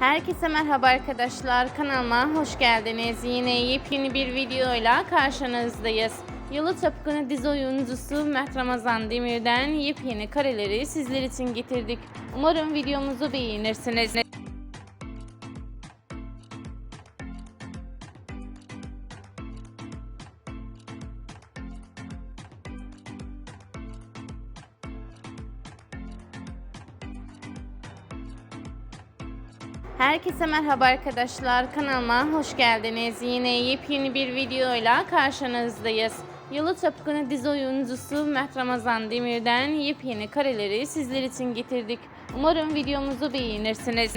Herkese merhaba arkadaşlar. Kanalıma hoş geldiniz. Yine yepyeni bir videoyla karşınızdayız. Yalı Çapkını dizi oyuncusu Mert Ramazan Demir'den yepyeni kareleri sizler için getirdik. Umarım videomuzu beğenirsiniz. Herkese merhaba arkadaşlar. Kanalıma hoş geldiniz. Yine yepyeni bir videoyla karşınızdayız. Yalı Çapkını dizi oyuncusu Mert Ramazan Demir'den yepyeni kareleri sizler için getirdik. Umarım videomuzu beğenirsiniz.